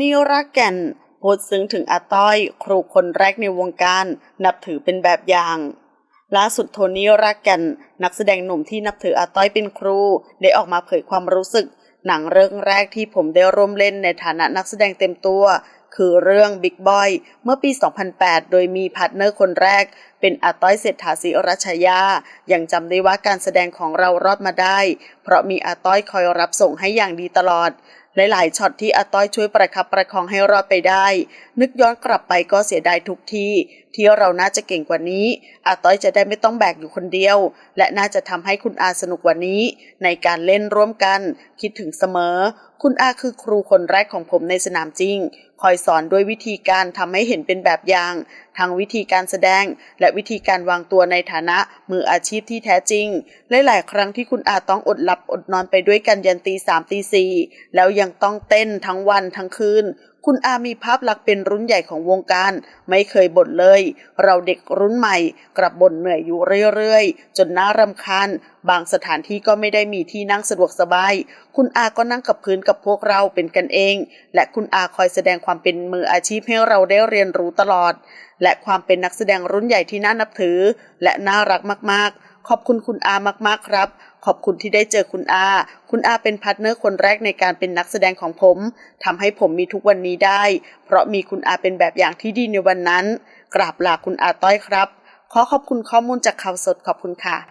นี่รักแก่นโพสต์ซึ้งถึงอาต้อย ครูคนแรกในวงการ นับถือเป็นแบบอย่างล่าสุดโทนี่รักแก่นนักแสดงหนุ่มที่นับถืออาต้อยเป็นครู ได้ออกมาเผยความรู้สึก หนังเรื่องแรกที่ผมได้ร่วมเล่นในฐานะนักแสดงเต็มตัว คือเรื่อง Big Boy เมื่อปี 2008 โดยมีพาร์ทเนอร์คนแรก เป็นอาต้อยเศรษฐาศิรัชยายังจำได้ว่าการแสดงของเรารอดมาได้ เพราะมีอาต้อยคอยรับส่งให้อย่างดีตลอด หลายๆช็อตที่อาต้อยช่วยประคับประคองให้รอดไปได้ นึกย้อนกลับไปก็เสียดายทุกทีที่เราน่าจะเก่งกว่านี้ อาต้อยจะได้ไม่ต้องแบกอยู่คนเดียว และน่าจะทำให้คุณอาสนุกกว่านี้ ในการเล่นร่วมกัน คิดถึงเสมอ คุณอาคือครูคนแรกของผมในสนามจริง คอยสอนด้วยวิธีการทำให้เห็นเป็นแบบอย่าง ทั้งวิธีการแสดง และวิธีการวางตัวในฐานะมืออาชีพที่แท้จริง หลายๆครั้งที่คุณอาต้องอดหลับอดนอนไปด้วยกันยันตีสามตีสี่แล้วยังต้องเต้นทั้งวันทั้งคืน คุณอามีภาพลักษณ์เป็นรุ่นใหญ่ของวงการ ไม่เคยบ่นเลย เราเด็กรุ่นใหม่ กลับบ่นเหนื่อยอยู่เรื่อยๆ จนน่ารำคาญ บางสถานที่ก็ไม่ได้มีที่นั่งสะดวกสบาย คุณอาก็นั่งกับพื้นกับพวกเราเป็นกันเอง และคุณอาคอยแสดงความเป็นมืออาชีพให้เราได้เรียนรู้ตลอด และความเป็นนักแสดงรุ่นใหญ่ที่น่านับถือ และน่ารักมากๆ ขอบคุณคุณอามากๆครับ ขอบคุณที่ได้เจอคุณอา คุณอาเป็นพาร์ทเนอร์คนแรกในการเป็นนักแสดงของผมทำให้ผมมีทุกวันนี้ได้ เพราะมีคุณอาเป็นแบบอย่างที่ดีในวันนั้น กราบลาคุณอาต้อยครับ ขอขอบคุณข้อมูลจากข่าวสดขอบคุณค่ะ